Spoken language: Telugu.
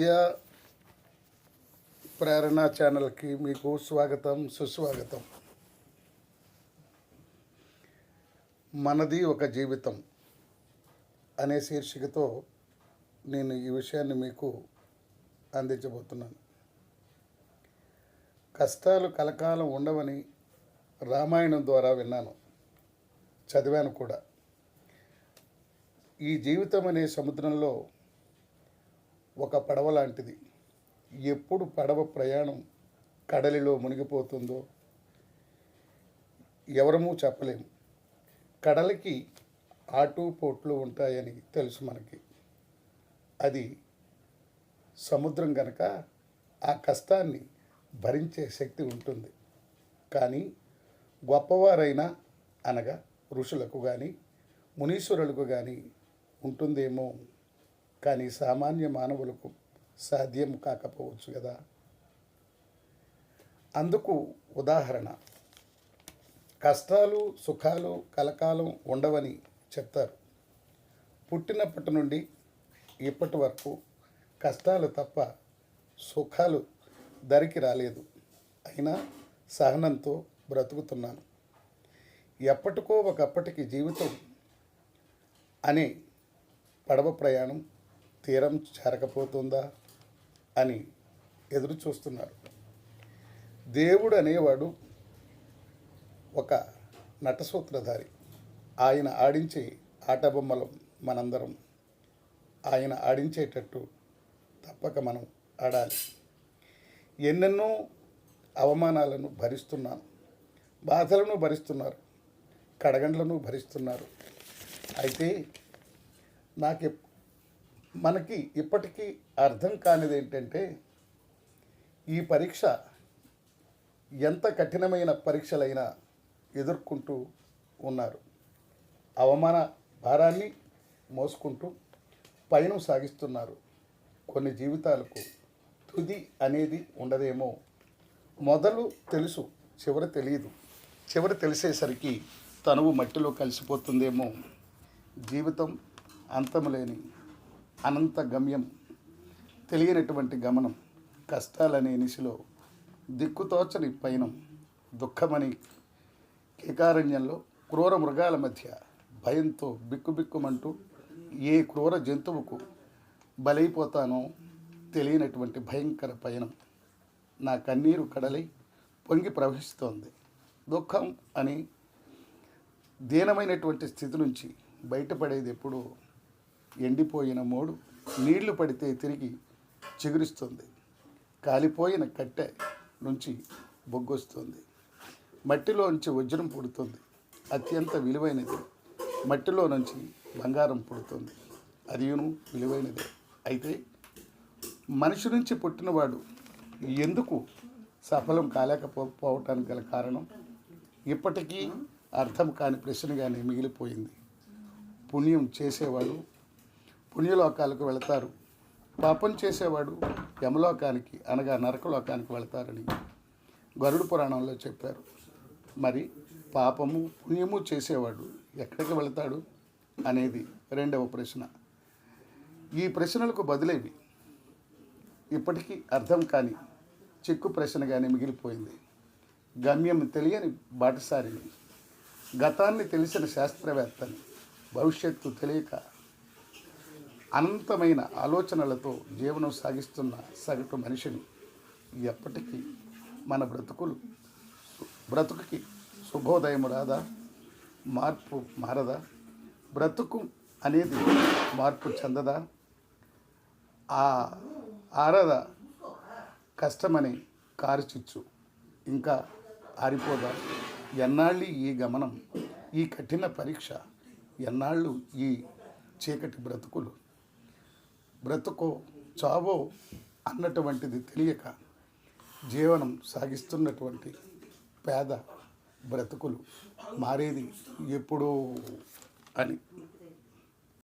విద్యా ప్రేరణ ఛానల్కి మీకు స్వాగతం సుస్వాగతం. మనది ఒక జీవితం అనే శీర్షికతో నేను ఈ విషయాన్ని మీకు అందించబోతున్నాను. కష్టాలు కలకాలం ఉండవని రామాయణం ద్వారా విన్నాను. చదివాను కూడా. ఈ జీవితం అనే సముద్రంలో ఒక పడవ లాంటిది. ఎప్పుడు పడవ ప్రయాణం కడలిలో మునిగిపోతుందో ఎవరమూ చెప్పలేము. కడలికి ఆటు పోట్లు ఉంటాయని తెలుసు మనకి. అది సముద్రం కనుక ఆ కష్టాన్ని భరించే శక్తి ఉంటుంది. కానీ గొప్పవారైనా అనగా ఋషులకు కానీ మునీశ్వరులకు కానీ ఉంటుందేమో? కానీ సామాన్య మానవులకు సాధ్యం కాకపోవచ్చు కదా. అందుకు ఉదాహరణ కష్టాలు సుఖాలు కలకాలం ఉండవని చెప్తారు. పుట్టినప్పటి నుండి ఇప్పటి వరకు కష్టాలు తప్ప సుఖాలు దరికి రాలేదు. అయినా సహనంతో బ్రతుకుతున్నాను. ఎప్పటికో ఒకప్పటికి జీవితం అనే పడవ ప్రయాణం తీరం చేరకపోతుందా అని ఎదురు చూస్తున్నారు. దేవుడు అనేవాడు ఒక నటసూత్రధారి. ఆయన ఆడించే ఆటబొమ్మలు మనందరం. ఆయన ఆడించేటట్టు తప్పక మనం ఆడాలి. ఎన్నెన్నో అవమానాలను భరిస్తున్నాను బాధలను భరిస్తున్నారు. కడగండ్లను భరిస్తున్నారు. అయితే నాకు మనకి ఇప్పటికీ అర్థం కానిది ఏంటంటే ఈ పరీక్ష ఎంత కఠినమైన పరీక్షలైనా ఎదుర్కొంటూ ఉన్నారు. అవమాన భారాన్ని మోసుకుంటూ పయనం సాగిస్తున్నారు. కొన్ని జీవితాలకు తుది అనేది ఉండదేమో. మొదలు తెలుసు చివరి తెలియదు చివరి తెలిసేసరికి తనువు మట్టిలో కలిసిపోతుందేమో. జీవితం అంతములేని అనంత గమ్యం తెలియనటువంటి గమనం కష్టాలనే నిశిలో దిక్కుతోచని పయనం దుఃఖమని కేకారణ్యంలో క్రూర మృగాల మధ్య భయంతో బిక్కుబిక్కుమంటూ ఏ క్రూర జంతువుకు బలైపోతానో తెలియనటువంటి భయంకర పయనం. నా కన్నీరు కడలై పొంగి ప్రవహిస్తోంది. దుఃఖం అని దీనమైనటువంటి స్థితి నుంచి బయటపడేది ఎప్పుడూ ఎండిపోయిన మోడు నీళ్ళు పడితే తిరిగి చిగురిస్తుంది. కాలిపోయిన కట్టె నుంచి బొగ్గొస్తుంది. మట్టిలోంచి వజ్రం పుడుతుంది. అత్యంత విలువైనది మట్టిలో నుంచి బంగారం పుడుతుంది. అదియును విలువైనదే. అయితే మనిషి నుంచి పుట్టినవాడు ఎందుకు సఫలం కాలేకపోవటానికి గల కారణం? ఇప్పటికీ అర్థం కాని ప్రశ్నగానే మిగిలిపోయింది. పుణ్యం చేసేవాడు పుణ్యలోకాలకు వెళతారు. పాపం చేసేవాడు యమలోకానికి అనగా నరకలోకానికి వెళతారని గరుడు పురాణంలో చెప్పారు. మరి పాపము పుణ్యము చేసేవాడు ఎక్కడికి వెళతాడు అనేది రెండవ ప్రశ్న. ఈ ప్రశ్నలకు బదులేవి. ఇప్పటికీ అర్థం కాని చిక్కు ప్రశ్నగానే మిగిలిపోయింది. గమ్యం తెలియని బాటసారిని గతాన్ని తెలిసిన శాస్త్రవేత్తని భవిష్యత్తు తెలియక అనంతమైన ఆలోచనలతో జీవనం సాగిస్తున్న సగటు మనిషిని ఎప్పటికీ మన బ్రతుకులు బ్రతుకుకి శుభోదయం రాదా? మార్పు మారదా? బ్రతుకు అనేది మార్పు చెందదా? ఆ ఆరద కష్టమని కారుచిచ్చు ఇంకా ఆరిపోదా? ఎన్నాళ్ళు ఈ గమనం ఈ కఠిన పరీక్ష ఎన్నాళ్ళు ఈ చీకటి బ్రతుకులు? బ్రతుకో చావో అన్నటువంటిది తెలియక జీవనం సాగిస్తున్నటువంటి పేద బ్రతుకులు మారేది ఎప్పుడూ అని.